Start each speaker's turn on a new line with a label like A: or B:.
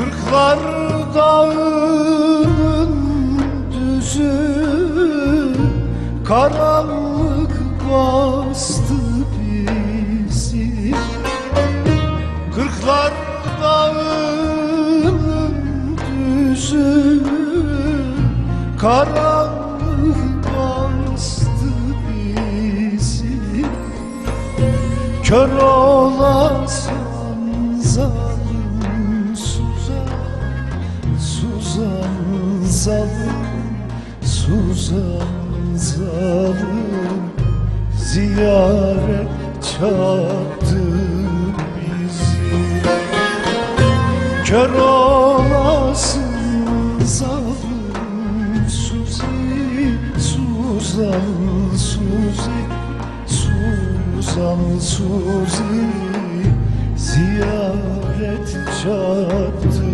A: Kırklar dağının düzü Karanlık bastı bizi. Kırklar dağının düzü Karanlık bastı bizi. Kör olasın zalim zalim Suzan zalim Ziyaret çattı bizi. Kör olasın zalim Suzi Suzan Suzi Suzan Suzi Ziyaret çattı